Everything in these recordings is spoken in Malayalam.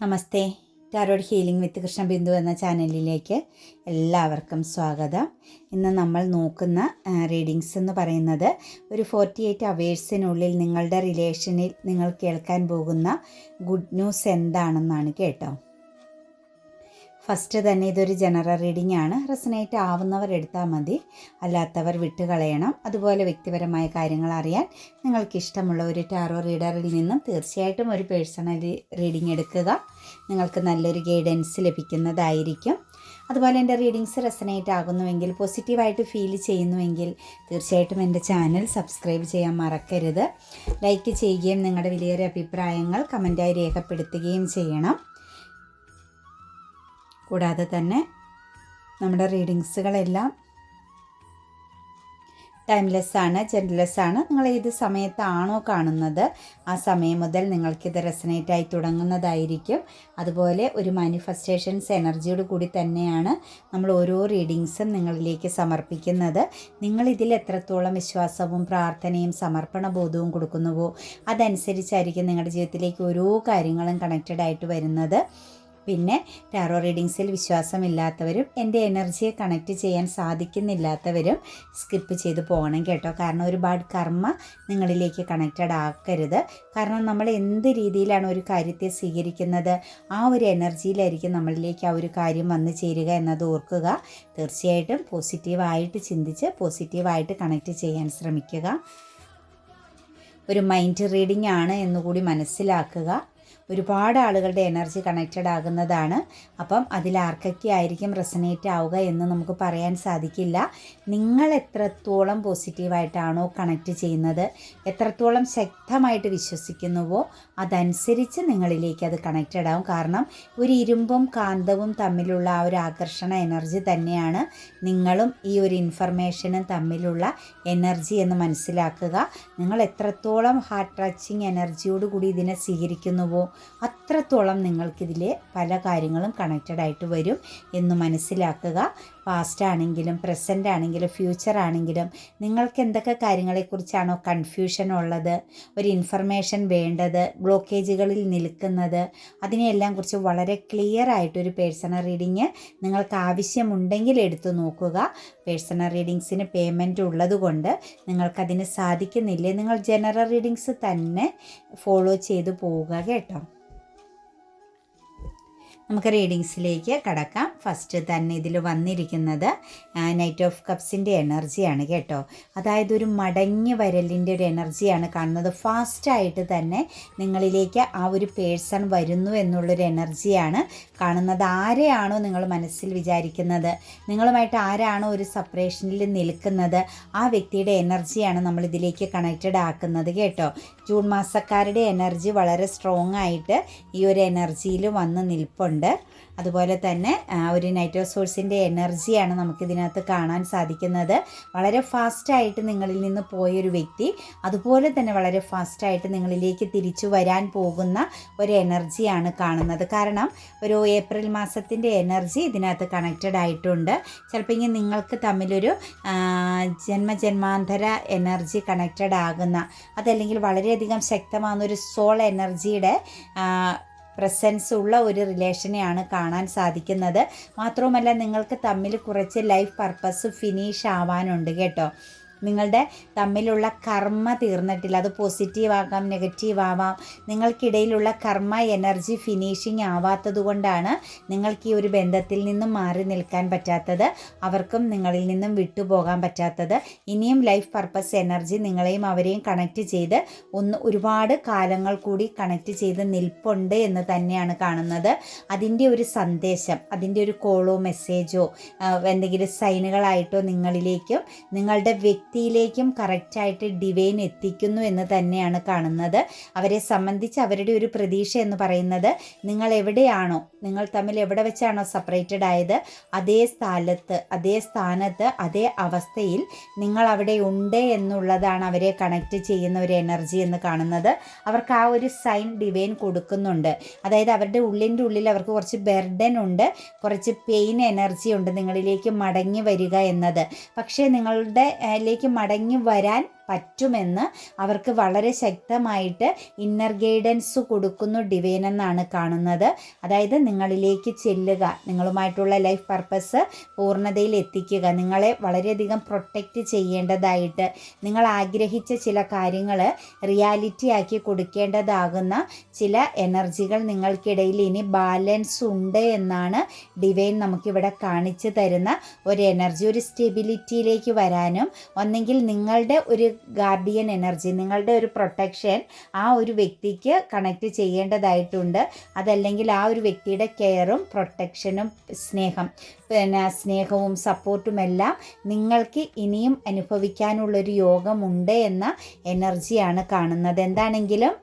Namaste. Tarot healing with Krishnabindu എന്ന ചാനലിലേക്ക് എല്ലാവർക്കും സ്വാഗതം. ഇന്ന് നമ്മൾ നോക്കുന്ന റീഡിങ്സ് എന്ന് പറയുന്നത് ഒരു ഫോർട്ടി എയ്റ്റ് അവേഴ്സിനുള്ളിൽ നിങ്ങളുടെ റിലേഷനിൽ നിങ്ങൾ കേൾക്കാൻ പോകുന്ന ഗുഡ് ന്യൂസ് എന്താണെന്നാണ് കേട്ടോ. ഫസ്റ്റ് തന്നെ ഇതൊരു ജനറൽ റീഡിംഗ് ആണ്. റെസനേറ്റ് ആവുന്നവർ എടുത്താൽ മതി. അല്ലാത്തവർ വിട്ടുകളയണം അതുപോലെ വ്യക്തിപരമായ കാര്യങ്ങൾ അറിയാൻ നിങ്ങൾക്ക് ഇഷ്ടമുള്ള ഒരു ടാറോ റീഡറിൽ നിന്നും തീർച്ചയായിട്ടും ഒരു പേഴ്സണൽ റീഡിംഗ് എടുക്കുക. നിങ്ങൾക്ക് നല്ലൊരു ഗൈഡൻസ് ലഭിക്കുന്നതായിരിക്കും. അതുപോലെ എന്റെ റീഡിങ്സ് റെസനേറ്റ് ആകുന്നുവെങ്കിൽ പോസിറ്റീവായിട്ട് ഫീൽ ചെയ്യുന്നുവെങ്കിൽ തീർച്ചയായിട്ടും എന്റെ ചാനൽ സബ്സ്ക്രൈബ് ചെയ്യാൻ മറക്കരുത്. ലൈക്ക് ചെയ്യുകയും നിങ്ങളുടെ വിലയേറിയ അഭിപ്രായങ്ങൾ കമന്റായി രേഖപ്പെടുത്തുകയും ചെയ്യണം. കൂടാതെ തന്നെ നമ്മുടെ റീഡിങ്സുകളെല്ലാം ടൈംലെസ് ആണ് ജെൻഡർലെസ് ആണ് നിങ്ങൾ ഏത് സമയത്താണോ കാണുന്നത് ആ സമയം മുതൽ നിങ്ങൾക്കിത് റെസനേറ്റ് ആയി തുടങ്ങുന്നതായിരിക്കും. അതുപോലെ ഒരു മാനിഫെസ്റ്റേഷൻസ് എനർജിയോട് കൂടി തന്നെയാണ് നമ്മൾ ഓരോ റീഡിങ്സും നിങ്ങളിലേക്ക് സമർപ്പിക്കുന്നത്. നിങ്ങൾ ഇതിൽ എത്രത്തോളം വിശ്വാസവും പ്രാർത്ഥനയും സമർപ്പണ ബോധവും കൊടുക്കുന്നുവോ അതനുസരിച്ചായിരിക്കും നിങ്ങളുടെ ജീവിതത്തിലേക്ക് ഓരോ കാര്യങ്ങളും കണക്റ്റഡ് ആയിട്ട് വരുന്നത്. പിന്നെ ടാറോ റീഡിങ്സിൽ വിശ്വാസമില്ലാത്തവരും എന്റെ എനർജിയെ കണക്റ്റ് ചെയ്യാൻ സാധിക്കുന്നില്ലാത്തവരും സ്കിപ്പ് ചെയ്ത് പോകണം കേട്ടോ. കാരണം ഒരുപാട് കർമ്മ നിങ്ങളിലേക്ക് കണക്റ്റഡ് ആക്കരുത്. കാരണം നമ്മൾ എന്ത് രീതിയിലാണ് ഒരു കാര്യത്തെ സ്വീകരിക്കുന്നത് ആ ഒരു എനർജിയിലായിരിക്കും നമ്മളിലേക്ക് ആ ഒരു കാര്യം വന്നു ചേരുക എന്നത് ഓർക്കുക. തീർച്ചയായിട്ടും പോസിറ്റീവായിട്ട് ചിന്തിച്ച് പോസിറ്റീവായിട്ട് കണക്റ്റ് ചെയ്യാൻ ശ്രമിക്കുക. ഒരു മൈൻഡ് റീഡിംഗ് ആണ് എന്നുകൂടി മനസ്സിലാക്കുക. ഒരുപാട് ആളുകളുടെ എനർജി കണക്റ്റഡ് ആകുന്നതാണ്. അപ്പം അതിൽ ആർക്കൊക്കെ ആയിരിക്കും റെസനേറ്റ് ആവുക എന്ന് നമുക്ക് പറയാൻ സാധിക്കില്ല. നിങ്ങൾ എത്രത്തോളം പോസിറ്റീവായിട്ടാണോ കണക്റ്റ് ചെയ്യുന്നത് എത്രത്തോളം ശക്തമായിട്ട് വിശ്വസിക്കുന്നുവോ അതനുസരിച്ച് നിങ്ങളിലേക്ക് അത് കണക്റ്റഡ് ആവും. കാരണം ഒരു ഇരുമ്പും കാന്തവും തമ്മിലുള്ള ആ ഒരു ആകർഷണ എനർജി തന്നെയാണ് നിങ്ങളും ഈ ഒരു ഇൻഫർമേഷനും തമ്മിലുള്ള എനർജി എന്ന് മനസ്സിലാക്കുക. നിങ്ങൾ എത്രത്തോളം ഹാർട്ട് ടച്ചിങ് എനർജിയോടുകൂടി ഇതിനെ സ്വീകരിക്കുന്നുവോ അത്രത്തോളം നിങ്ങൾക്കിതിൽ പല കാര്യങ്ങളും കണക്റ്റഡ് ആയിട്ട് വരും എന്ന് മനസ്സിലാക്കുക. പാസ്റ്റ് ആണെങ്കിലും പ്രസന്റ് ആണെങ്കിലും ഫ്യൂച്ചർ ആണെങ്കിലും നിങ്ങൾക്ക് എന്തൊക്കെ കാര്യങ്ങളെക്കുറിച്ചാണോ കൺഫ്യൂഷൻ ഉള്ളത് ഒരു ഇൻഫർമേഷൻ വേണ്ടത് ബ്ലോക്കേജുകളിൽ നിൽക്കുന്നത് അതിനെയെല്ലാം കുറിച്ച് വളരെ ക്ലിയർ ആയിട്ടൊരു പേഴ്സണൽ റീഡിങ് നിങ്ങൾക്ക് ആവശ്യമുണ്ടെങ്കിൽ എടുത്തു നോക്കുക. പേഴ്സണൽ റീഡിങ്സിന് പേയ്മെന്റ് ഉള്ളതുകൊണ്ട് നിങ്ങൾക്കതിന് സാധിക്കുന്നില്ലേ? നിങ്ങൾ ജനറൽ റീഡിങ്സ് തന്നെ ഫോളോ ചെയ്തു പോവുക കേട്ടോ. നമുക്ക് റീഡിങ്സിലേക്ക് കടക്കാം. ഫസ്റ്റ് തന്നെ ഇതിൽ വന്നിരിക്കുന്നത് നൈറ്റ് ഓഫ് കപ്സിന്റെ എനർജിയാണ് കേട്ടോ. അതായത് ഒരു മടങ്ങി വരലിന്റെ ഒരു എനർജിയാണ് കാണുന്നത്. ഫാസ്റ്റായിട്ട് തന്നെ നിങ്ങളിലേക്ക് ആ ഒരു പേഴ്സൺ വരുന്നു എന്നുള്ളൊരു എനർജിയാണ് കാണുന്നത്. ആരെയാണോ നിങ്ങൾ മനസ്സിൽ വിചാരിക്കുന്നത്? നിങ്ങളുമായിട്ട് ആരാണോ ഒരു സെപ്പറേഷനിൽ നിൽക്കുന്നത്? ആ വ്യക്തിയുടെ എനർജിയാണ് നമ്മൾ ഇതിലേക്ക് കണക്റ്റഡ് ആക്കുന്നത് കേട്ടോ. ജൂൺ മാസക്കാരുടെ എനർജി വളരെ സ്ട്രോങ് ആയിട്ട് ഈ ഒരു എനർജിയിൽ വന്ന് നിൽപ്പുണ്ട്. അതുപോലെ തന്നെ ഒരു നൈറ്റോ സോഴ്സിന്റെ എനർജിയാണ് നമുക്കിതിനകത്ത് കാണാൻ സാധിക്കുന്നത്. വളരെ ഫാസ്റ്റായിട്ട് നിങ്ങളിൽ നിന്ന് പോയൊരു വ്യക്തി അതുപോലെ തന്നെ വളരെ ഫാസ്റ്റായിട്ട് നിങ്ങളിലേക്ക് തിരിച്ചു വരാൻ പോകുന്ന ഒരു എനർജിയാണ് കാണുന്നത്. കാരണം ഒരു ഏപ്രിൽ മാസത്തിന്റെ എനർജി ഇതിനകത്ത് കണക്റ്റഡ് ആയിട്ടുണ്ട്. ചിലപ്പോൾ ഇങ്ങനെ നിങ്ങൾക്ക് തമ്മിലൊരു ജന്മജന്മാന്തര എനർജി കണക്റ്റഡ് ആകുന്ന അതല്ലെങ്കിൽ വളരെയധികം ശക്തമാകുന്ന ഒരു സോൾ എനർജിയുടെ പ്രസൻസ് ഉള്ള ഒരു റിലേഷനെയാണ് കാണാൻ സാധിക്കുന്നത്. മാത്രവുമല്ല നിങ്ങൾക്ക് തമ്മിൽ കുറച്ച് ലൈഫ് പർപ്പസ് ഫിനിഷ് ആവാനുണ്ട് കേട്ടോ. നിങ്ങളുടെ തമ്മിലുള്ള കർമ്മ തീർന്നിട്ടില്ല. അത് പോസിറ്റീവ് ആകാം നെഗറ്റീവ് ആവാം. നിങ്ങൾക്കിടയിലുള്ള കർമ്മ എനർജി ഫിനിഷിങ് ആവാത്തത് കൊണ്ടാണ് നിങ്ങൾക്ക് ഈ ഒരു ബന്ധത്തിൽ നിന്നും മാറി നിൽക്കാൻ പറ്റാത്തത്. അവർക്കും നിങ്ങളിൽ നിന്നും വിട്ടുപോകാൻ പറ്റാത്തത്. ഇനിയും ലൈഫ് പർപ്പസ് എനർജി നിങ്ങളെയും അവരെയും കണക്ട് ചെയ്ത് ഒന്ന് ഒരുപാട് കാലങ്ങൾ കൂടി കണക്ട് ചെയ്ത് നിൽപ്പുണ്ട് എന്ന് തന്നെയാണ് കാണുന്നത്. അതിന്റെ ഒരു സന്ദേശം അതിന്റെ ഒരു കോളോ മെസ്സേജോ എന്തെങ്കിലും സൈനുകളായിട്ടോ നിങ്ങളിലേക്കും നിങ്ങളുടെ വ്യക്തി വ്യക്തിയിലേക്കും കറക്റ്റായിട്ട് ഡിവൈൻ എത്തിക്കുന്നു എന്ന് തന്നെയാണ് കാണുന്നത്. അവരെ സംബന്ധിച്ച് അവരുടെ ഒരു പ്രതീക്ഷ എന്ന് പറയുന്നത് നിങ്ങൾ എവിടെയാണോ നിങ്ങൾ തമ്മിൽ എവിടെ വെച്ചാണോ സെപ്പറേറ്റഡ് ആയത് അതേ സ്ഥലത്ത് അതേ സ്ഥാനത്ത് അതേ അവസ്ഥയിൽ നിങ്ങൾ അവിടെ ഉണ്ട് എന്നുള്ളതാണ് അവരെ കണക്റ്റ് ചെയ്യുന്ന ഒരു എനർജി എന്ന് കാണുന്നത്. അവർക്ക് ആ ഒരു സൈൻ ഡിവൈൻ കൊടുക്കുന്നുണ്ട്. അതായത് അവരുടെ ഉള്ളിന്റെ ഉള്ളിൽ അവർക്ക് കുറച്ച് ബെർഡൻ ഉണ്ട് കുറച്ച് പെയിൻ എനർജി ഉണ്ട് നിങ്ങളിലേക്ക് മടങ്ങി വരിക എന്നത്. പക്ഷേ നിങ്ങളുടെ ലേക്ക് മടങ്ങി വരാൻ പറ്റുമെന്ന് അവർക്ക് വളരെ ശക്തമായിട്ട് ഇന്നർ ഗൈഡൻസ് കൊടുക്കുന്നു ഡിവൈൻ എന്നാണ് കാണുന്നത്. അതായത് നിങ്ങളിലേക്ക് ചെല്ലുക നിങ്ങളുമായിട്ടുള്ള ലൈഫ് പർപ്പസ് പൂർണതയിൽ എത്തിക്കുക നിങ്ങളെ വളരെയധികം പ്രൊട്ടക്റ്റ് ചെയ്യേണ്ടതായിട്ട് നിങ്ങൾ ആഗ്രഹിച്ച ചില കാര്യങ്ങൾ റിയാലിറ്റി ആക്കി കൊടുക്കേണ്ടതാകുന്ന ചില എനർജികൾ നിങ്ങൾക്കിടയിൽ ഇനി ബാലൻസ് ഉണ്ട് എന്നാണ് ഡിവൈൻ നമുക്കിവിടെ കാണിച്ചു തരുന്ന ഒരു എനർജി ഒരു സ്റ്റെബിലിറ്റിയിലേക്ക് വരാനും ഒന്നെങ്കിൽ നിങ്ങളുടെ ഒരു ഗാർഡിയൻ എനർജി നിങ്ങളുടെ ഒരു പ്രൊട്ടക്ഷൻ ആ ഒരു വ്യക്തിക്ക് കണക്റ്റ് ചെയ്യേണ്ടതായിട്ടുണ്ട്. അതല്ലെങ്കിൽ ആ ഒരു വ്യക്തിയുടെ കെയറും പ്രൊട്ടക്ഷനും സ്നേഹം പിന്നെ സ്നേഹവും സപ്പോർട്ടും എല്ലാം നിങ്ങൾക്ക് ഇനിയും അനുഭവിക്കാനുള്ളൊരു യോഗമുണ്ട് എന്ന എനർജിയാണ് കാണുന്നത്. എന്താണെങ്കിലും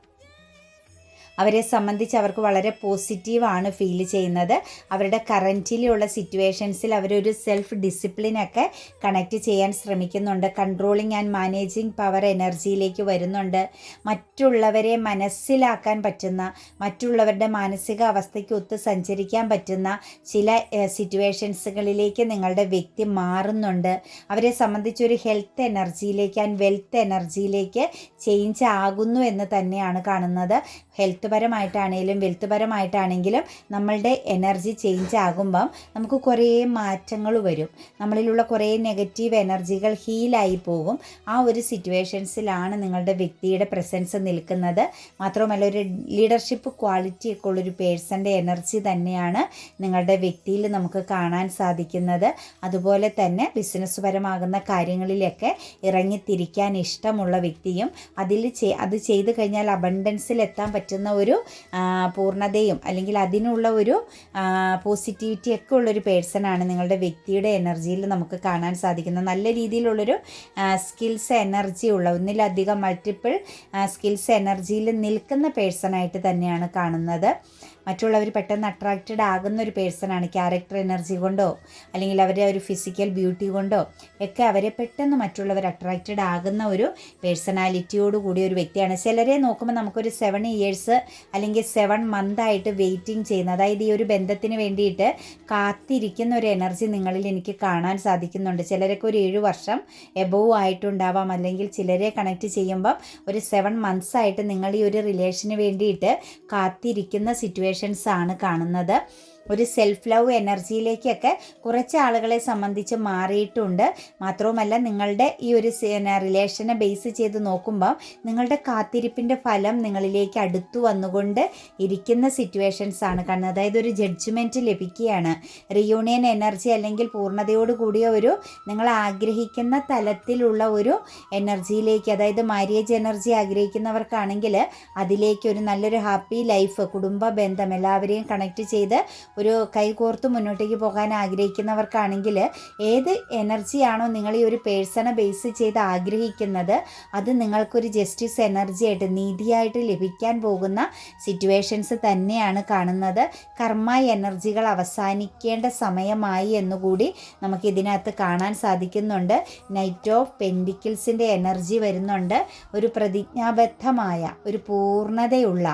അവരെ സംബന്ധിച്ച് അവർക്ക് വളരെ പോസിറ്റീവാണ് ഫീൽ ചെയ്യുന്നത്. അവരുടെ കറന്റിലുള്ള സിറ്റുവേഷൻസിൽ അവരൊരു സെൽഫ് ഡിസിപ്ലിനൊക്കെ കണക്റ്റ് ചെയ്യാൻ ശ്രമിക്കുന്നുണ്ട്. കൺട്രോളിങ് ആൻഡ് മാനേജിങ് പവർ എനർജിയിലേക്ക് വരുന്നുണ്ട്. മറ്റുള്ളവരെ മനസ്സിലാക്കാൻ പറ്റുന്ന മറ്റുള്ളവരുടെ മാനസിക അവസ്ഥയ്ക്ക് ഒത്ത് സഞ്ചരിക്കാൻ പറ്റുന്ന ചില സിറ്റുവേഷൻസുകളിലേക്ക് നിങ്ങളുടെ വ്യക്തി മാറുന്നുണ്ട്. അവരെ സംബന്ധിച്ചൊരു ഹെൽത്ത് എനർജിയിലേക്ക് ആൻഡ് വെൽത്ത് എനർജിയിലേക്ക് ചേഞ്ച് ആകുന്നു എന്ന് തന്നെയാണ് കാണുന്നത്. ഹെൽത്ത് പരമായിട്ടാണെങ്കിലും വെൽത്ത് പരമായിട്ടാണെങ്കിലും നമ്മളുടെ എനർജി ചേഞ്ച് ആകുമ്പം നമുക്ക് കുറേ മാറ്റങ്ങൾ വരും. നമ്മളിലുള്ള കുറേ നെഗറ്റീവ് എനർജികൾ ഹീലായി പോകും. ആ ഒരു സിറ്റുവേഷൻസിലാണ് നിങ്ങളുടെ വ്യക്തിയുടെ പ്രസൻസ് നിൽക്കുന്നത്. മാത്രമല്ല ഒരു ലീഡർഷിപ്പ് ക്വാളിറ്റി ഒക്കെ ഉള്ളൊരു പേഴ്സന്റെ എനർജി തന്നെയാണ് നിങ്ങളുടെ വ്യക്തിയിൽ നമുക്ക് കാണാൻ സാധിക്കുന്നത്. അതുപോലെ തന്നെ ബിസിനസ് പരമാകുന്ന കാര്യങ്ങളിലൊക്കെ ഇറങ്ങിത്തിരിക്കാൻ ഇഷ്ടമുള്ള വ്യക്തിയും അതിൽ അത് ചെയ്തു കഴിഞ്ഞാൽ അബണ്ടൻസിൽ എത്താൻ പറ്റുന്ന ഒരു പൂർണതയും അല്ലെങ്കിൽ അതിനുള്ള ഒരു പോസിറ്റിവിറ്റി ഒക്കെ ഉള്ളൊരു പേഴ്സണാണ് നിങ്ങളുടെ വ്യക്തിയുടെ എനർജിയിൽ നമുക്ക് കാണാൻ സാധിക്കുന്നത്. നല്ല രീതിയിലുള്ളൊരു സ്കിൽസ് എനർജി ഉള്ള ഒന്നിലധികം മൾട്ടിപ്പിൾ സ്കിൽസ് എനർജിയിൽ നിൽക്കുന്ന പേഴ്സണായിട്ട് തന്നെയാണ് കാണുന്നത്. മറ്റുള്ളവർ പെട്ടെന്ന് അട്രാക്റ്റഡ് ആകുന്ന ഒരു പേഴ്സണാണ് ക്യാരക്ടർ എനർജി കൊണ്ടോ അല്ലെങ്കിൽ അവരുടെ ഒരു ഫിസിക്കൽ ബ്യൂട്ടി കൊണ്ടോ ഒക്കെ അവരെ പെട്ടെന്ന് മറ്റുള്ളവർ അട്രാക്റ്റഡ് ആകുന്ന ഒരു പേഴ്സണാലിറ്റിയോട് കൂടിയ ഒരു വ്യക്തിയാണ്. ചിലരെ നോക്കുമ്പോൾ നമുക്കൊരു സെവൻ ഇയേഴ്സ് അല്ലെങ്കിൽ സെവൻ മന്ത് ആയിട്ട് വെയിറ്റിംഗ് ചെയ്യുന്ന. അതായത് ഈ ഒരു ബന്ധത്തിന് വേണ്ടിയിട്ട് കാത്തിരിക്കുന്ന ഒരു എനർജി നിങ്ങളിൽ എനിക്ക് കാണാൻ സാധിക്കുന്നുണ്ട്. ചിലരൊക്കെ ഒരു ഏഴ് വർഷം എബോവ് ആയിട്ടുണ്ടാവാം. അല്ലെങ്കിൽ ചിലരെ കണക്ട് ചെയ്യുമ്പം ഒരു സെവൻ മന്ത്സ് ആയിട്ട് നിങ്ങൾ ഈ ഒരു റിലേഷന് വേണ്ടിയിട്ട് കാത്തിരിക്കുന്ന സിറ്റുവേഷൻ സിറ്റുവേഷൻസ് ആണ് കാണുന്നത്. ഒരു സെൽഫ് ലവ് എനർജിയിലേക്കൊക്കെ കുറച്ച് ആളുകളെ സംബന്ധിച്ച് മാറിയിട്ടുണ്ട്. മാത്രവുമല്ല നിങ്ങളുടെ ഈ ഒരു റിലേഷനെ ബേസ് ചെയ്ത് നോക്കുമ്പോൾ നിങ്ങളുടെ കാത്തിരിപ്പിന്റെ ഫലം നിങ്ങളിലേക്ക് അടുത്തു വന്നുകൊണ്ട് ഇരിക്കുന്ന സിറ്റുവേഷൻസ് ആണ് കാണുന്നത്. അതായത് ഒരു ജഡ്ജ്മെന്റ് ലഭിക്കുകയാണ്. റിയൂണിയൻ എനർജി അല്ലെങ്കിൽ പൂർണതയോട് കൂടിയ ഒരു നിങ്ങൾ ആഗ്രഹിക്കുന്ന തലത്തിലുള്ള ഒരു എനർജിയിലേക്ക് അതായത് മാര്യേജ് എനർജി ആഗ്രഹിക്കുന്നവർക്കാണെങ്കിൽ അതിലേക്ക് ഒരു നല്ലൊരു ഹാപ്പി ലൈഫ് കുടുംബ ബന്ധം എല്ലാവരെയും കണക്ട് ചെയ്ത് ഒരു കൈകോർത്ത് മുന്നോട്ടേക്ക് പോകാൻ ആഗ്രഹിക്കുന്നവർക്കാണെങ്കിൽ ഏത് എനർജിയാണോ നിങ്ങൾ ഈ ഒരു പേഴ്സണെ ബേസ് ചെയ്ത് ആഗ്രഹിക്കുന്നത് അത് നിങ്ങൾക്കൊരു ജസ്റ്റിസ് എനർജി ആയിട്ട് നീതിയായിട്ട് ലഭിക്കാൻ പോകുന്ന സിറ്റുവേഷൻസ് തന്നെയാണ് കാണുന്നത്. കർമ്മ എനർജികൾ അവസാനിക്കേണ്ട സമയമായി എന്നുകൂടി നമുക്ക് ഇതിനകത്ത് കാണാൻ സാധിക്കുന്നുണ്ട്. നൈറ്റ് ഓഫ് പെൻഡിക്കിൾസിന്റെ എനർജി വരുന്നുണ്ട്. ഒരു പ്രതിജ്ഞാബദ്ധമായ ഒരു പൂർണതയുള്ള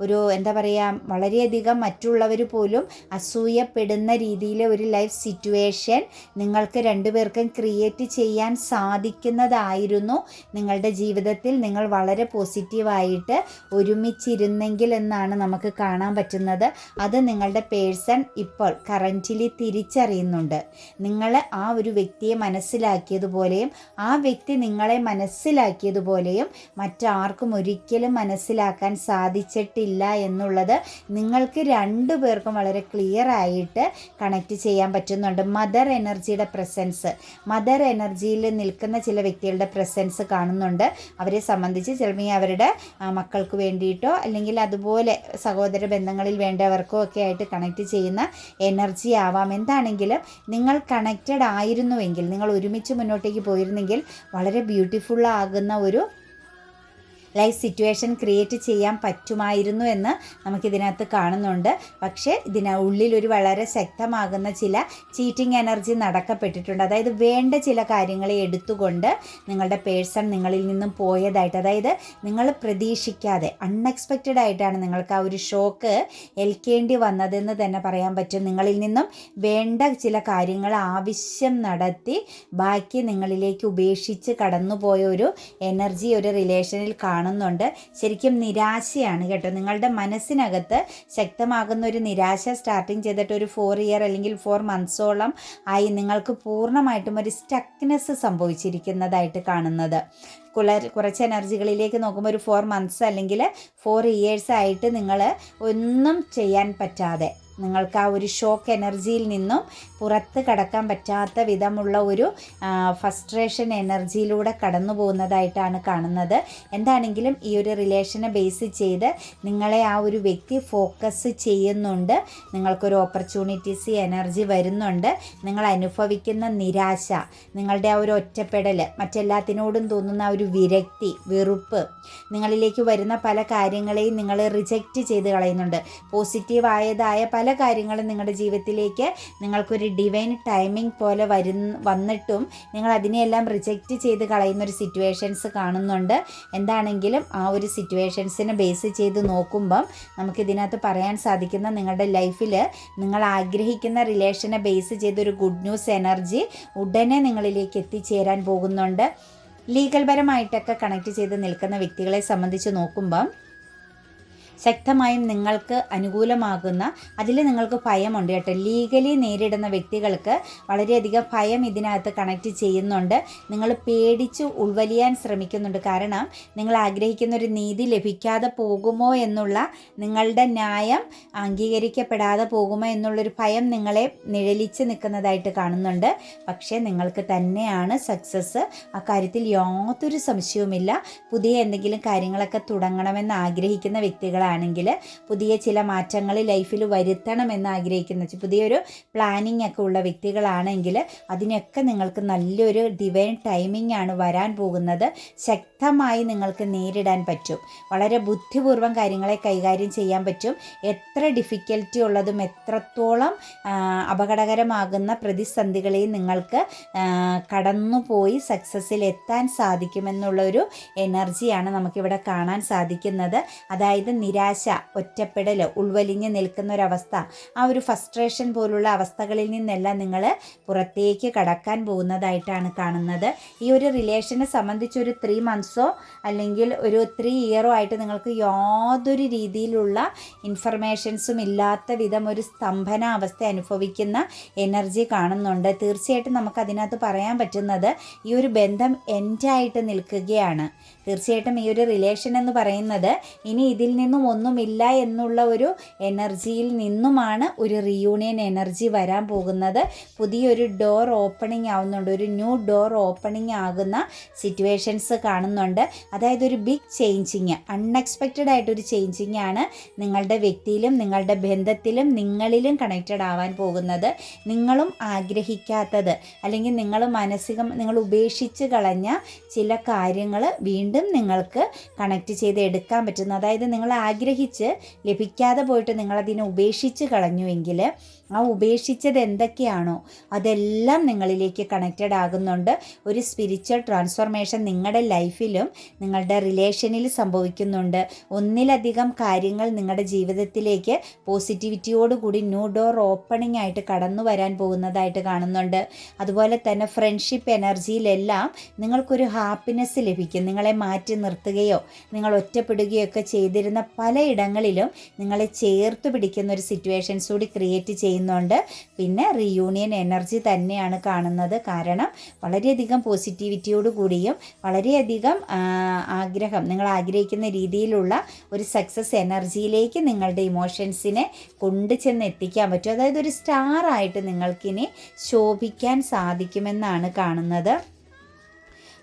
ഒരു എന്താ പറയുക വളരെയധികം മറ്റുള്ളവർ പോലും അസൂയപ്പെടുന്ന രീതിയിലെ ഒരു ലൈഫ് സിറ്റുവേഷൻ നിങ്ങൾക്ക് രണ്ടുപേർക്കും ക്രിയേറ്റ് ചെയ്യാൻ സാധിക്കുന്നതായിരുന്നു. നിങ്ങളുടെ ജീവിതത്തിൽ നിങ്ങൾ വളരെ പോസിറ്റീവായിട്ട് ഒരുമിച്ചിരുന്നെങ്കിൽ എന്നാണ് നമുക്ക് കാണാൻ പറ്റുന്നത്. അത് നിങ്ങളുടെ പേഴ്സൺ ഇപ്പോൾ കറന്റിലി തിരിച്ചറിയുന്നുണ്ട്. നിങ്ങൾ ആ ഒരു വ്യക്തിയെ മനസ്സിലാക്കിയതുപോലെയും ആ വ്യക്തി നിങ്ങളെ മനസ്സിലാക്കിയതുപോലെയും മറ്റാർക്കും ഒരിക്കലും മനസ്സിലാക്കാൻ സാധിച്ചിട്ടില്ല എന്നുള്ളത് നിങ്ങൾക്ക് രണ്ടു പേർക്കും വളരെ ക്ലിയർ ആയിട്ട് കണക്റ്റ് ചെയ്യാൻ പറ്റുന്നുണ്ട്. മദർ എനർജിയുടെ പ്രസൻസ് മദർ എനർജിയിൽ നിൽക്കുന്ന ചില വ്യക്തികളുടെ പ്രസൻസ് കാണുന്നുണ്ട്. അവരെ സംബന്ധിച്ച് ചിലപ്പോൾ അവരുടെ മക്കൾക്ക് വേണ്ടിയിട്ടോ അല്ലെങ്കിൽ അതുപോലെ സഹോദര ബന്ധങ്ങളിൽ വേണ്ടവർക്കോ ഒക്കെ ആയിട്ട് കണക്റ്റ് ചെയ്യുന്ന എനർജി ആവാം. എന്താണെങ്കിലും നിങ്ങൾ കണക്റ്റഡ് ആയിരുന്നുവെങ്കിൽ നിങ്ങൾ ഒരുമിച്ച് മുന്നോട്ടേക്ക് പോയിരുന്നെങ്കിൽ വളരെ ബ്യൂട്ടിഫുൾ ആകുന്ന ഒരു ലൈഫ് സിറ്റുവേഷൻ ക്രിയേറ്റ് ചെയ്യാൻ പറ്റുമായിരുന്നു എന്ന് നമുക്കിതിനകത്ത് കാണുന്നുണ്ട്. പക്ഷേ ഇതിന് ഉള്ളിലൊരു വളരെ ശക്തമാകുന്ന ചില ചീറ്റിംഗ് എനർജി നടക്കപ്പെട്ടിട്ടുണ്ട്. അതായത് വേണ്ട ചില കാര്യങ്ങളെ എടുത്തുകൊണ്ട് നിങ്ങളുടെ പേഴ്സൺ നിങ്ങളിൽ നിന്നും പോയതായിട്ട് അതായത് നിങ്ങൾ പ്രതീക്ഷിക്കാതെ അൺഎക്സ്പെക്റ്റഡ് ആയിട്ടാണ് നിങ്ങൾക്ക് ആ ഒരു ഷോക്ക് ഏൽക്കേണ്ടി വന്നതെന്ന് തന്നെ പറയാൻ പറ്റും. നിങ്ങളിൽ നിന്നും വേണ്ട ചില കാര്യങ്ങൾ ആവശ്യം നടത്തി ബാക്കി നിങ്ങളിലേക്ക് ഉപേക്ഷിച്ച് കടന്നുപോയ ഒരു എനർജി ഒരു റിലേഷനിൽ കാണുന്നുണ്ട്. ശരിക്കും നിരാശയാണ് കേട്ടോ. നിങ്ങളുടെ മനസ്സിനകത്ത് ശക്തമാകുന്ന ഒരു നിരാശ സ്റ്റാർട്ടിങ് ചെയ്തിട്ട് ഒരു ഫോർ ഇയർ അല്ലെങ്കിൽ ഫോർ മന്ത്സോളം ആയി നിങ്ങൾക്ക് പൂർണമായിട്ടും ഒരു സ്റ്റക്നെസ് സംഭവിച്ചിരിക്കുന്നതായിട്ട് കാണുന്നത്. കുള കുറച്ച് എനർജികളിലേക്ക് നോക്കുമ്പോൾ ഒരു ഫോർ മന്ത്സ് അല്ലെങ്കിൽ ഫോർ ഇയേഴ്സ് ആയിട്ട് നിങ്ങൾ ഒന്നും ചെയ്യാൻ പറ്റാതെ നിങ്ങൾക്ക് ആ ഒരു ഷോക്ക് എനർജിയിൽ നിന്നും പുറത്ത് കടക്കാൻ പറ്റാത്ത വിധമുള്ള ഒരു ഫസ്ട്രേഷൻ എനർജിയിലൂടെ കടന്നു പോകുന്നതായിട്ടാണ് കാണുന്നത്. എന്താണെങ്കിലും ഈ ഒരു റിലേഷനെ ബേസ് ചെയ്ത് നിങ്ങളെ ആ ഒരു വ്യക്തി ഫോക്കസ് ചെയ്യുന്നുണ്ട്. നിങ്ങൾക്കൊരു ഓപ്പർച്യൂണിറ്റീസ് എനർജി വരുന്നുണ്ട്. നിങ്ങൾ അനുഭവിക്കുന്ന നിരാശ നിങ്ങളുടെ ആ ഒരു ഒറ്റപ്പെടൽ മറ്റെല്ലാത്തിനോടും തോന്നുന്ന ഒരു വിരക്തി വെറുപ്പ് നിങ്ങളിലേക്ക് വരുന്ന പല കാര്യങ്ങളെയും നിങ്ങൾ റിജക്റ്റ് ചെയ്ത് കളയുന്നുണ്ട്. പോസിറ്റീവായതായ പല കാര്യങ്ങളും നിങ്ങളുടെ ജീവിതത്തിലേക്ക് നിങ്ങൾക്കൊരു ഡിവൈൻ ടൈമിംഗ് പോലെ വരുന്ന വന്നിട്ടും നിങ്ങൾ അതിനെയെല്ലാം റിജക്റ്റ് ചെയ്ത് കളയുന്ന ഒരു സിറ്റുവേഷൻസ് കാണുന്നുണ്ട്. എന്താണെങ്കിലും ആ ഒരു സിറ്റുവേഷൻസിനെ ബേസ് ചെയ്ത് നോക്കുമ്പം നമുക്കിതിനകത്ത് പറയാൻ സാധിക്കുന്ന നിങ്ങളുടെ ലൈഫിൽ നിങ്ങൾ ആഗ്രഹിക്കുന്ന റിലേഷനെ ബേസ് ചെയ്തൊരു ഗുഡ് ന്യൂസ് എനർജി ഉടനെ നിങ്ങളിലേക്ക് എത്തിച്ചേരാൻ പോകുന്നുണ്ട്. ലീഗൽപരമായിട്ടൊക്കെ കണക്ട് ചെയ്ത് നിൽക്കുന്ന വ്യക്തികളെ സംബന്ധിച്ച് നോക്കുമ്പം ശക്തമായും നിങ്ങൾക്ക് അനുകൂലമാകുന്ന അതിൽ നിങ്ങൾക്ക് ഭയമുണ്ട് കേട്ടോ. ലീഗലി നേരിടുന്ന വ്യക്തികൾക്ക് വളരെയധികം ഭയം ഇതിനകത്ത് കണക്റ്റ് ചെയ്യുന്നുണ്ട്. നിങ്ങൾ പേടിച്ച് ഉൾവലിയാൻ ശ്രമിക്കുന്നുണ്ട്. കാരണം നിങ്ങൾ ആഗ്രഹിക്കുന്ന ഒരു നീതി ലഭിക്കാതെ പോകുമോ എന്നുള്ള നിങ്ങളുടെ ന്യായം അംഗീകരിക്കപ്പെടാതെ പോകുമോ എന്നുള്ളൊരു ഭയം നിങ്ങളെ നിഴലിച്ച് നിൽക്കുന്നതായിട്ട് കാണുന്നുണ്ട്. പക്ഷേ നിങ്ങൾക്ക് തന്നെയാണ് സക്സസ് ആ കാര്യത്തിൽ യാതൊരു സംശയവുമില്ല. പുതിയ എന്തെങ്കിലും കാര്യങ്ങളൊക്കെ തുടങ്ങണമെന്ന് ആഗ്രഹിക്കുന്ന വ്യക്തികളാണ്. ആണെങ്കിൽ പുതിയ ചില മാറ്റങ്ങൾ ലൈഫിൽ വരുത്തണമെന്ന് ആഗ്രഹിക്കുന്ന പുതിയൊരു പ്ലാനിങ് ഒക്കെ ഉള്ള വ്യക്തികളാണെങ്കിൽ അതിനൊക്കെ നിങ്ങൾക്ക് നല്ലൊരു ഡിവൈൻ ടൈമിംഗ് ആണ് വരാൻ പോകുന്നത്. ശക്തമായി നിങ്ങൾക്ക് നേരിടാൻ പറ്റും. വളരെ ബുദ്ധിപൂർവം കാര്യങ്ങളെ കൈകാര്യം ചെയ്യാൻ പറ്റും. എത്ര ഡിഫിക്കൽറ്റി ഉള്ളതും എത്രത്തോളം അപകടകരമാകുന്ന പ്രതിസന്ധികളെയും നിങ്ങൾക്ക് കടന്നുപോയി സക്സസ്സിൽ എത്താൻ സാധിക്കുമെന്നുള്ള ഒരു എനർജിയാണ് നമുക്കിവിടെ കാണാൻ സാധിക്കുന്നത്. അതായത് നിര നിരാശ ഒറ്റപ്പെടൽ ഉൾവലിഞ്ഞ് നിൽക്കുന്ന ഒരവസ്ഥ ആ ഒരു ഫസ്ട്രേഷൻ പോലുള്ള അവസ്ഥകളിൽ നിന്നെല്ലാം നിങ്ങൾ പുറത്തേക്ക് കടക്കാൻ പോകുന്നതായിട്ടാണ് കാണുന്നത്. ഈ ഒരു റിലേഷനെ സംബന്ധിച്ച് ഒരു ത്രീ മന്ത്സോ അല്ലെങ്കിൽ ഒരു ത്രീ ഇയറോ ആയിട്ട് നിങ്ങൾക്ക് യാതൊരു രീതിയിലുള്ള ഇൻഫർമേഷൻസും ഇല്ലാത്ത വിധം ഒരു സ്തംഭന അവസ്ഥ അനുഭവിക്കുന്ന എനർജി കാണുന്നുണ്ട്. തീർച്ചയായിട്ടും നമുക്ക് അതിനകത്ത് പറയാൻ പറ്റുന്നത് ഈ ഒരു ബന്ധം എൻഡായിട്ട് നിൽക്കുകയാണ്. തീർച്ചയായിട്ടും ഈ ഒരു റിലേഷൻ എന്ന് പറയുന്നത് ഇനി ഇതിൽ നിന്നും ഒന്നുമില്ല എന്നുള്ള ഒരു എനർജിയിൽ നിന്നുമാണ് ഒരു റിയൂണിയൻ എനർജി വരാൻ പോകുന്നത്. പുതിയൊരു ഡോർ ഓപ്പണിംഗ് ആവുന്നുണ്ട്. ഒരു ന്യൂ ഡോർ ഓപ്പണിംഗ് ആകുന്ന സിറ്റുവേഷൻസ് കാണുന്നുണ്ട്. അതായത് ഒരു ബിഗ് ചേഞ്ചിങ് അൺഎക്സ്പെക്റ്റഡ് ആയിട്ടൊരു ചേഞ്ചിങ് ആണ് നിങ്ങളുടെ വ്യക്തിയിലും നിങ്ങളുടെ ബന്ധത്തിലും നിങ്ങളിലും കണക്റ്റഡ് ആവാൻ പോകുന്നത്. നിങ്ങളും ആഗ്രഹിക്കാത്തത് അല്ലെങ്കിൽ നിങ്ങൾ മാനസികം നിങ്ങൾ ഉപേക്ഷിച്ച് കളഞ്ഞ ചില കാര്യങ്ങൾ വീണ്ടും നിങ്ങൾക്ക് കണക്റ്റ് ചെയ്ത് എടുക്കാൻ പറ്റുന്നു. അതായത് നിങ്ങൾ ആഗ്രഹിച്ച് ലഭിക്കാതെ പോയിട്ട് നിങ്ങളതിനെ ഉപേക്ഷിച്ച് കളഞ്ഞുവെങ്കിൽ ആ ഉപേക്ഷിച്ചത് എന്തൊക്കെയാണോ അതെല്ലാം നിങ്ങളിലേക്ക് കണക്റ്റഡ് ആകുന്നുണ്ട്. ഒരു സ്പിരിച്വൽ ട്രാൻസ്ഫോർമേഷൻ നിങ്ങളുടെ ലൈഫിലും നിങ്ങളുടെ റിലേഷനിൽ സംഭവിക്കുന്നുണ്ട്. ഒന്നിലധികം കാര്യങ്ങൾ നിങ്ങളുടെ ജീവിതത്തിലേക്ക് പോസിറ്റിവിറ്റിയോടുകൂടി ന്യൂ ഡോർ ഓപ്പണിംഗ് ആയിട്ട് കടന്നു വരാൻ പോകുന്നതായിട്ട് കാണുന്നുണ്ട്. അതുപോലെ തന്നെ ഫ്രണ്ട്ഷിപ്പ് എനർജിയിലെല്ലാം നിങ്ങൾക്കൊരു ഹാപ്പിനെസ് ലഭിക്കും. നിങ്ങളെ മാറ്റി നിർത്തുകയോ നിങ്ങൾ ഒറ്റപ്പെടുകയോ ഒക്കെ ചെയ്തിരുന്ന പലയിടങ്ങളിലും നിങ്ങളെ ചേർത്ത് പിടിക്കുന്ന ഒരു സിറ്റുവേഷൻസ് കൂടി ക്രിയേറ്റ് ചെയ്യുന്നുണ്ട്. പിന്നെ റീയൂണിയൻ എനർജി തന്നെയാണ് കാണുന്നത്. കാരണം വളരെയധികം പോസിറ്റിവിറ്റിയോട് കൂടിയും വളരെയധികം ആഗ്രഹം നിങ്ങൾ ആഗ്രഹിക്കുന്ന രീതിയിലുള്ള ഒരു സക്സസ് എനർജിയിലേക്ക് നിങ്ങളുടെ ഇമോഷൻസിനെ കൊണ്ടു ചെന്ന് എത്തിക്കാൻ പറ്റും. അതായത് ഒരു സ്റ്റാറായിട്ട് നിങ്ങൾക്കിനി ശോഭിക്കാൻ സാധിക്കുമെന്നാണ് കാണുന്നത്.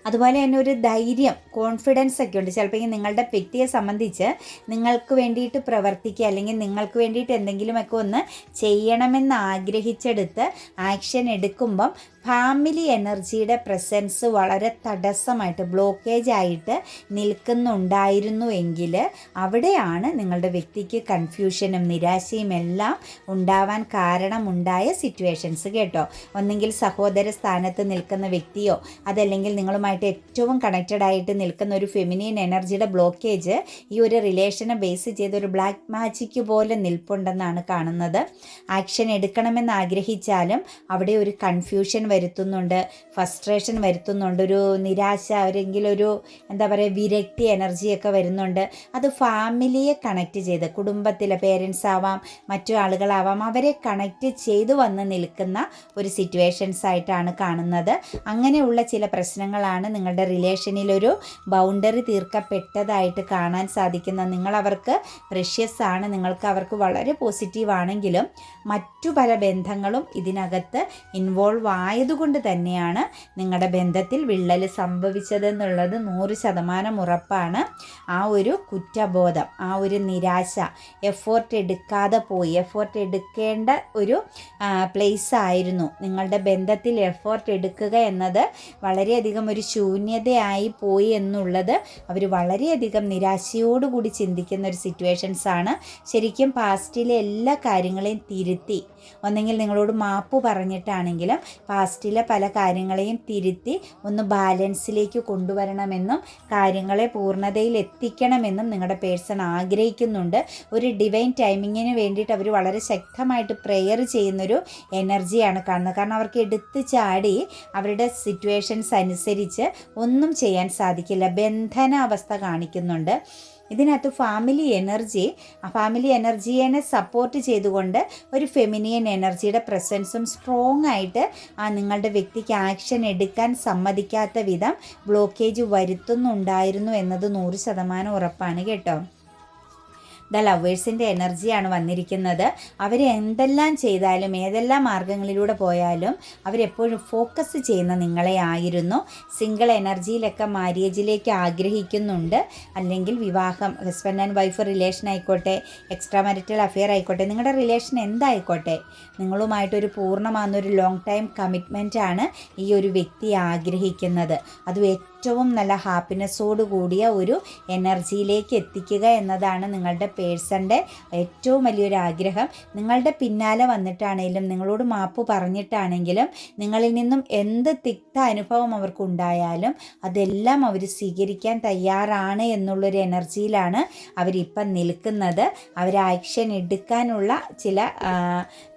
അതുപോലെ തന്നെ ഒരു ധൈര്യം കോൺഫിഡൻസ് ഒക്കെ ഉണ്ട്. ചിലപ്പോൾ നിങ്ങളുടെ വ്യക്തിയെ സംബന്ധിച്ച് നിങ്ങൾക്ക് വേണ്ടിയിട്ട് പ്രവർത്തിക്കുക അല്ലെങ്കിൽ നിങ്ങൾക്ക് വേണ്ടിയിട്ട് എന്തെങ്കിലുമൊക്കെ ഒന്ന് ചെയ്യണമെന്ന് ആഗ്രഹിച്ചെടുത്ത് ആക്ഷൻ എടുക്കുമ്പം ഫാമിലി എനർജിയുടെ പ്രസൻസ് വളരെ തടസ്സമായിട്ട് ബ്ലോക്കേജ് ആയിട്ട് നിൽക്കുന്നുണ്ടായിരുന്നു എങ്കിൽ അവിടെയാണ് നിങ്ങളുടെ വ്യക്തിക്ക് കൺഫ്യൂഷനും നിരാശയും എല്ലാം ഉണ്ടാവാൻ കാരണമുണ്ടായ സിറ്റുവേഷൻസ് കേട്ടോ. ഒന്നെങ്കിൽ സഹോദര സ്ഥാനത്ത് നിൽക്കുന്ന വ്യക്തിയോ അതല്ലെങ്കിൽ നിങ്ങളുമായിട്ട് ഏറ്റവും കണക്റ്റഡ് ആയിട്ട് നിൽക്കുന്ന ഒരു ഫെമിനിയൻ എനർജിയുടെ ബ്ലോക്കേജ് ഈ ഒരു റിലേഷനെ ബേസ് ചെയ്ത് ഒരു ബ്ലാക്ക് മാജിക്ക് പോലെ നിൽപ്പുണ്ടെന്നാണ് കാണുന്നത്. ആക്ഷൻ എടുക്കണമെന്ന് ആഗ്രഹിച്ചാലും അവിടെ ഒരു കൺഫ്യൂഷൻ വരുത്തുന്നുണ്ട് ഫസ്ട്രേഷൻ വരുത്തുന്നുണ്ട് ഒരു നിരാശ അവരെങ്കിൽ ഒരു എന്താ പറയുക വിരക്തി എനർജിയൊക്കെ വരുന്നുണ്ട്. അത് ഫാമിലിയെ കണക്റ്റ് ചെയ്ത് കുടുംബത്തിലെ പേരൻസ് ആവാം മറ്റു ആളുകളാവാം അവരെ കണക്റ്റ് ചെയ്തു വന്ന് നിൽക്കുന്ന ഒരു സിറ്റുവേഷൻസ് ആയിട്ടാണ് കാണുന്നത്. അങ്ങനെയുള്ള ചില പ്രശ്നങ്ങളാണ് നിങ്ങളുടെ റിലേഷനിൽ ഒരു ബൗണ്ടറി തീർക്കപ്പെട്ടതായിട്ട് കാണാൻ സാധിക്കുന്ന. നിങ്ങൾ അവർക്ക് പ്രഷ്യസ് ആണ് നിങ്ങൾക്ക് അവർക്ക് വളരെ പോസിറ്റീവ് ആണെങ്കിലും മറ്റു പല ബന്ധങ്ങളും ഇതിനകത്ത് ഇൻവോൾവ് ആയതുകൊണ്ട് തന്നെയാണ് നിങ്ങളുടെ ബന്ധത്തിൽ വിള്ളൽ സംഭവിച്ചതെന്നുള്ളത് നൂറ് ശതമാനം ഉറപ്പാണ്. ആ ഒരു കുറ്റബോധം ആ ഒരു നിരാശ എഫോർട്ട് എടുക്കാതെ പോയി എഫോർട്ട് എടുക്കേണ്ട ഒരു പ്ലേസ് ആയിരുന്നു. നിങ്ങളുടെ ബന്ധത്തിൽ എഫോർട്ട് എടുക്കുക എന്നത് വളരെയധികം ഒരു ശൂന്യതയായി പോയി എന്നുള്ളത് അവർ വളരെയധികം നിരാശയോടുകൂടി ചിന്തിക്കുന്ന ഒരു സിറ്റുവേഷൻസ് ആണ്. ശരിക്കും പാസ്റ്റിലെ എല്ലാ കാര്യങ്ങളെയും തിരുത്തി ഒന്നെങ്കിൽ നിങ്ങളോട് മാപ്പ് പറഞ്ഞിട്ടാണെങ്കിലും പാസ്റ്റിലെ പല കാര്യങ്ങളെയും തിരുത്തി ഒന്ന് ബാലൻസിലേക്ക് കൊണ്ടുവരണമെന്നും കാര്യങ്ങളെ പൂർണതയിൽ എത്തിക്കണമെന്നും നിങ്ങളുടെ പേഴ്സൺ ആഗ്രഹിക്കുന്നുണ്ട്. ഒരു ഡിവൈൻ ടൈമിങ്ങിന് വേണ്ടിയിട്ട് അവർ വളരെ ശക്തമായിട്ട് പ്രെയർ ചെയ്യുന്നൊരു എനർജിയാണ് കാണുന്നത്. കാരണം അവർക്ക് എടുത്ത് ചാടി അവരുടെ സിറ്റുവേഷൻസ് അനുസരിച്ച് ഒന്നും ചെയ്യാൻ സാധിക്കില്ല. ബന്ധന അവസ്ഥ കാണിക്കുന്നുണ്ട്. ഇതിനകത്ത് ഫാമിലി എനർജി ഫാമിലി എനർജിയെ സപ്പോർട്ട് ചെയ്തുകൊണ്ട് ഒരു ഫെമിനിയൻ എനർജിയുടെ പ്രസൻസും സ്ട്രോങ് ആയിട്ട് ആ നിങ്ങളുടെ വ്യക്തിക്ക് ആക്ഷൻ എടുക്കാൻ സമ്മതിക്കാത്ത വിധം ബ്ലോക്കേജ് വരുത്തുന്നുണ്ടായിരുന്നു എന്നത് നൂറ് ശതമാനം ഉറപ്പാണ് കേട്ടോ. ദ ലവേഴ്സിന്റെ എനർജിയാണ് വന്നിരിക്കുന്നത്. അവർ എന്തെല്ലാം ചെയ്താലും ഏതെല്ലാം മാർഗങ്ങളിലൂടെ പോയാലും അവരെപ്പോഴും ഫോക്കസ് ചെയ്യുന്ന നിങ്ങളെ ആയിരുന്നു. സിംഗിൾ എനർജിയിലൊക്കെ മാര്യേജിലേക്ക് ആഗ്രഹിക്കുന്നുണ്ട്. അല്ലെങ്കിൽ വിവാഹം ഹസ്ബൻഡ് ആൻഡ് വൈഫ് റിലേഷൻ ആയിക്കോട്ടെ എക്സ്ട്രാ മാരിറ്റൽ അഫെയർ ആയിക്കോട്ടെ നിങ്ങളുടെ റിലേഷൻ എന്തായിക്കോട്ടെ നിങ്ങളുമായിട്ടൊരു പൂർണമാകുന്നൊരു ലോങ് ടൈം കമ്മിറ്റ്മെന്റ് ആണ് ഈ ഒരു വ്യക്തി ആഗ്രഹിക്കുന്നത്. അത് ഏറ്റവും നല്ല ഹാപ്പിനെസ്സോട് കൂടിയ ഒരു എനർജിയിലേക്ക് എത്തിക്കുക എന്നതാണ് നിങ്ങളുടെ പേഴ്സന്റെ ഏറ്റവും വലിയൊരു ആഗ്രഹം. നിങ്ങളുടെ പിന്നാലെ വന്നിട്ടാണെങ്കിലും നിങ്ങളോട് മാപ്പ് പറഞ്ഞിട്ടാണെങ്കിലും നിങ്ങളിൽ നിന്നും എന്ത് തിക്ത അനുഭവം അവർക്കുണ്ടായാലും അതെല്ലാം അവർ സ്വീകരിക്കാൻ തയ്യാറാണ് എന്നുള്ളൊരു എനർജിയിലാണ് അവരിപ്പം നിൽക്കുന്നത്. അവർ ആക്ഷൻ എടുക്കാനുള്ള ചില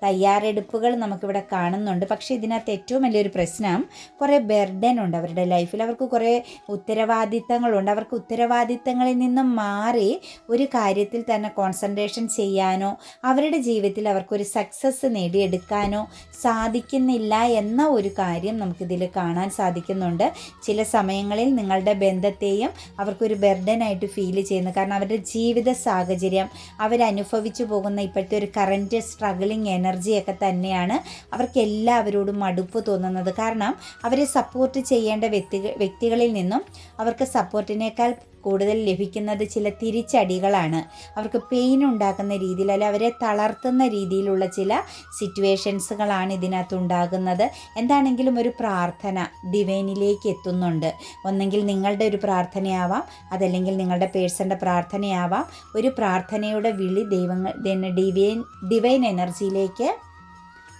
തയ്യാറെടുപ്പുകൾ നമുക്കിവിടെ കാണുന്നുണ്ട്. പക്ഷേ ഇതിനകത്ത് ഏറ്റവും വലിയൊരു പ്രശ്നം കുറേ ബെർഡൻ ഉണ്ട് അവരുടെ ലൈഫിൽ. അവർക്ക് കുറേ ഉത്തരവാദിത്തങ്ങളുണ്ട്. അവർക്ക് ഉത്തരവാദിത്തങ്ങളിൽ നിന്നും മാറി ഒരു കാര്യത്തിൽ തന്നെ കോൺസെൻട്രേഷൻ ചെയ്യാനോ അവരുടെ ജീവിതത്തിൽ അവർക്കൊരു സക്സസ് നേടിയെടുക്കാനോ സാധിക്കുന്നില്ല എന്ന ഒരു കാര്യം നമുക്കിതിൽ കാണാൻ സാധിക്കുന്നുണ്ട്. ചില സമയങ്ങളിൽ നിങ്ങളുടെ ബന്ധത്തെയും അവർക്കൊരു ബെർഡനായിട്ട് ഫീൽ ചെയ്യുന്നു. കാരണം അവരുടെ ജീവിത സാഹചര്യം അവരനുഭവിച്ചു പോകുന്ന ഇപ്പോഴത്തെ ഒരു കറന്റ് സ്ട്രഗിളിങ് എനർജിയൊക്കെ തന്നെയാണ് അവർക്ക് എല്ലാവരോടും മടുപ്പ് തോന്നുന്നത്. കാരണം അവരെ സപ്പോർട്ട് ചെയ്യേണ്ട വ്യക്തി വ്യക്തികളിൽ നിന്നും അവർക്ക് സപ്പോർട്ടിനേക്കാൾ കൂടുതൽ ലഭിക്കുന്നത് ചില തിരിച്ചടികളാണ്. അവർക്ക് പെയിൻ ഉണ്ടാക്കുന്ന രീതിയിൽ അല്ലെ അവരെ തളർത്തുന്ന രീതിയിലുള്ള ചില സിറ്റുവേഷൻസുകളാണ് ഇതിനകത്ത് ഉണ്ടാകുന്നത്. എന്താണെങ്കിലും ഒരു പ്രാർത്ഥന ഡിവൈനിലേക്ക് എത്തുന്നുണ്ട്. ഒന്നെങ്കിൽ നിങ്ങളുടെ ഒരു പ്രാർത്ഥനയാവാം അതല്ലെങ്കിൽ നിങ്ങളുടെ പേഴ്സന്റെ പ്രാർത്ഥനയാവാം. ഒരു പ്രാർത്ഥനയുടെ വിളി ദൈവങ്ങൾ ഡിവൈൻ ഡിവൈൻ എനർജിയിലേക്ക്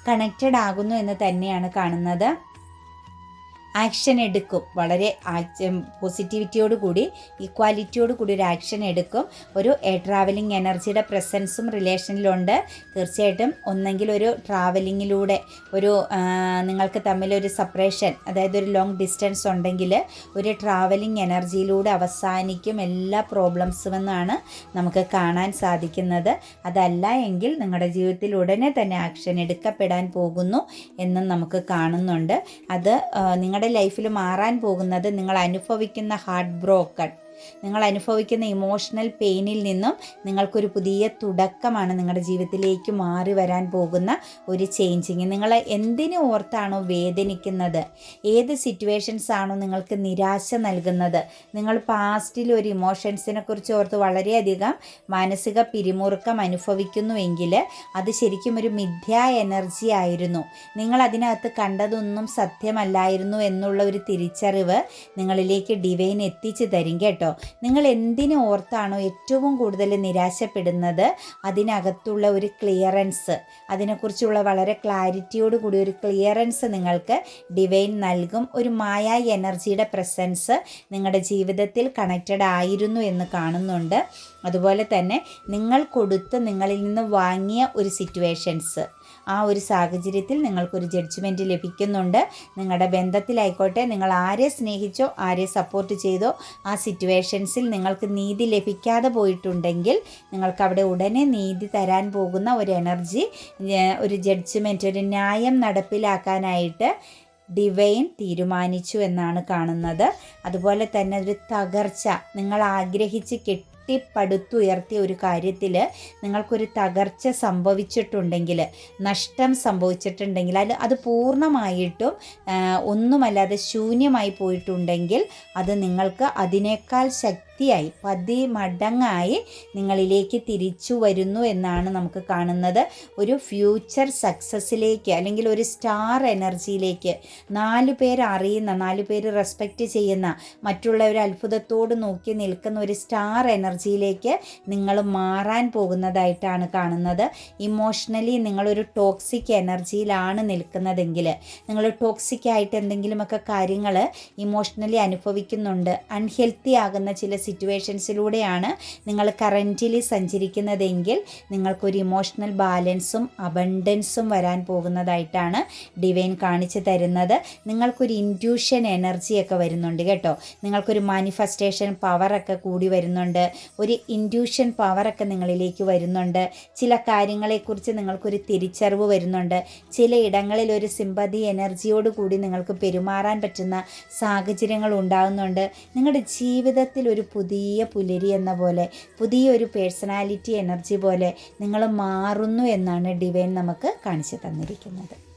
കണക്റ്റഡ് ആകുന്നു എന്ന് തന്നെയാണ് കാണുന്നത്. ആക്ഷൻ എടുക്കും. വളരെ പോസിറ്റിവിറ്റിയോട് കൂടി ഇക്വാലിറ്റിയോട് കൂടി ഒരു ആക്ഷൻ എടുക്കും. ഒരു ട്രാവലിംഗ് എനർജിയുടെ പ്രസൻസും റിലേഷനിലുണ്ട് തീർച്ചയായിട്ടും ഒന്നെങ്കിൽ ഒരു ട്രാവലിങ്ങിലൂടെ ഒരു നിങ്ങൾക്ക് തമ്മിലൊരു സെപ്പറേഷൻ അതായത് ഒരു ലോങ് ഡിസ്റ്റൻസ് ഉണ്ടെങ്കിൽ ഒരു ട്രാവലിംഗ് എനർജിയിലൂടെ അവസാനിക്കും എല്ലാ പ്രോബ്ലംസും എന്നാണ് നമുക്ക് കാണാൻ സാധിക്കുന്നത്. അതല്ല എങ്കിൽ നിങ്ങളുടെ ജീവിതത്തിൽ ഉടനെ തന്നെ ആക്ഷൻ എടുക്കപ്പെടാൻ പോകുന്നു എന്നും നമുക്ക് കാണുന്നുണ്ട്. അത് നിങ്ങളുടെ നിങ്ങളുടെ ലൈഫിൽ മാറാൻ പോകുന്നത് നിങ്ങൾ അനുഭവിക്കുന്ന ഹാർട്ട് ബ്രോക്കൺ നിങ്ങൾ അനുഭവിക്കുന്ന ഇമോഷണൽ പെയിനിൽ നിന്നും നിങ്ങൾക്കൊരു പുതിയ തുടക്കമാണ് നിങ്ങളുടെ ജീവിതത്തിലേക്ക് മാറി വരാൻ പോകുന്ന ഒരു ചേഞ്ചിങ് നിങ്ങൾ എന്തിനു ഓർത്താണോ വേദനിക്കുന്നത്? ഏത് സിറ്റുവേഷൻസ് ആണോ നിങ്ങൾക്ക് നിരാശ നൽകുന്നത്? നിങ്ങൾ പാസ്റ്റിൽ ഒരു ഇമോഷൻസിനെ കുറിച്ച് ഓർത്ത് വളരെയധികം മാനസിക പിരിമുറുക്കം അനുഭവിക്കുന്നുവെങ്കിൽ അത് ശരിക്കും ഒരു മിഥ്യാ എനർജി ആയിരുന്നു. നിങ്ങൾ അതിനകത്ത് കണ്ടതൊന്നും സത്യമല്ലായിരുന്നു എന്നുള്ള ഒരു തിരിച്ചറിവ് നിങ്ങളിലേക്ക് ഡിവൈൻ എത്തിച്ചു തരും കേട്ടോ. നിങ്ങൾ എന്തിനെ ഓർത്താണോ ഏറ്റവും കൂടുതൽ നിരാശപ്പെടുന്നത്? അതിനകത്തുള്ള ഒരു ക്ലിയറൻസ് അതിനെക്കുറിച്ചുള്ള വളരെ ക്ലാരിറ്റിയോട് കൂടി ഒരു ക്ലിയറൻസ് നിങ്ങൾക്ക് ഡിവൈൻ നൽകും. ഒരു മായ എനർജിയുടെ പ്രസൻസ് നിങ്ങളുടെ ജീവിതത്തിൽ കണക്റ്റഡ് ആയിരുന്നു എന്ന് കാണുന്നുണ്ട്. അതുപോലെ തന്നെ നിങ്ങൾ കൊടുത്ത് നിങ്ങളിൽ നിന്ന് വാങ്ങിയ ഒരു സിറ്റുവേഷൻസ്. ആ ഒരു സാഹചര്യത്തിൽ നിങ്ങൾക്കൊരു ജഡ്ജ്മെന്റ് ലഭിക്കുന്നുണ്ട്. നിങ്ങളുടെ ബന്ധത്തിലായിക്കോട്ടെ നിങ്ങൾ ആരെ സ്നേഹിച്ചോ ആരെ സപ്പോർട്ട് ചെയ്തോ ആ സിറ്റുവേഷൻസിൽ നിങ്ങൾക്ക് നീതി ലഭിക്കാതെ പോയിട്ടുണ്ടെങ്കിൽ നിങ്ങൾക്ക് അവിടെ ഉടനെ നീതി തരാൻ പോകുന്ന ഒരു എനർജി ഒരു ജഡ്ജ്മെന്റ് ഒരു ന്യായം നടപ്പിലാക്കാനായിട്ട് ഡിവൈൻ തീരുമാനിച്ചു എന്നാണ് കാണുന്നത്. അതുപോലെ തന്നെ ഒരു തകർച്ച നിങ്ങൾ ആഗ്രഹിച്ച് കെട്ടി കെട്ടിപ്പടുത്തുയർത്തിയ ഒരു കാര്യത്തിൽ നിങ്ങൾക്കൊരു തകർച്ച സംഭവിച്ചിട്ടുണ്ടെങ്കിൽ നഷ്ടം സംഭവിച്ചിട്ടുണ്ടെങ്കിൽ അത് അത് പൂർണമായിട്ടും ഒന്നുമല്ലാതെ ശൂന്യമായി പോയിട്ടുണ്ടെങ്കിൽ അത് നിങ്ങൾക്ക് അതിനേക്കാൾ ശക്തിയായി പതി മടങ്ങായി നിങ്ങളിലേക്ക് തിരിച്ചു വരുന്നു എന്നാണ് നമുക്ക് കാണുന്നത്. ഒരു ഫ്യൂച്ചർ സക്സസ്സിലേക്ക് അല്ലെങ്കിൽ ഒരു സ്റ്റാർ എനർജിയിലേക്ക് നാല് പേർ അറിയുന്ന നാല് പേര് റെസ്പെക്റ്റ് ചെയ്യുന്ന മറ്റുള്ളവർ അത്ഭുതത്തോട് നോക്കി നിൽക്കുന്ന ഒരു സ്റ്റാർ എനർജി എനർജിയിലേക്ക് നിങ്ങൾ മാറാൻ പോകുന്നതായിട്ടാണ് കാണുന്നത്. ഇമോഷണലി നിങ്ങളൊരു ടോക്സിക് എനർജിയിലാണ് നിൽക്കുന്നതെങ്കിൽ നിങ്ങൾ ടോക്സിക് ആയിട്ട് എന്തെങ്കിലുമൊക്കെ കാര്യങ്ങൾ ഇമോഷണലി അനുഭവിക്കുന്നുണ്ട് അൺഹെൽത്തി ആകുന്ന ചില സിറ്റുവേഷൻസിലൂടെയാണ് നിങ്ങൾ കറന്റിലി സഞ്ചരിക്കുന്നതെങ്കിൽ നിങ്ങൾക്കൊരു ഇമോഷണൽ ബാലൻസും അബണ്ടൻസും വരാൻ പോകുന്നതായിട്ടാണ് ഡിവൈൻ കാണിച്ചു തരുന്നത്. നിങ്ങൾക്കൊരു ഇന്റ്യൂഷൻ എനർജിയൊക്കെ വരുന്നുണ്ട് കേട്ടോ. നിങ്ങൾക്കൊരു മാനിഫെസ്റ്റേഷൻ പവറൊക്കെ കൂടി വരുന്നുണ്ട്. ഒരു ഇന്റ്യൂഷൻ പവറൊക്കെ നിങ്ങളിലേക്ക് വരുന്നുണ്ട്. ചില കാര്യങ്ങളെക്കുറിച്ച് നിങ്ങൾക്കൊരു തിരിച്ചറിവ് വരുന്നുണ്ട്. ചില ഇടങ്ങളിൽ ഒരു സിമ്പതി എനർജിയോട് കൂടി നിങ്ങൾക്ക് പെരുമാറാൻ പറ്റുന്ന സാഹചര്യങ്ങൾ ഉണ്ടാകുന്നുണ്ട്. നിങ്ങളുടെ ജീവിതത്തിൽ ഒരു പുതിയ പുലരി എന്ന പോലെ പുതിയൊരു പേഴ്സണാലിറ്റി എനർജി പോലെ നിങ്ങൾ മാറുന്നു എന്നാണ് ഡിവൈൻ നമുക്ക് കാണിച്ചു തന്നിരിക്കുന്നത്.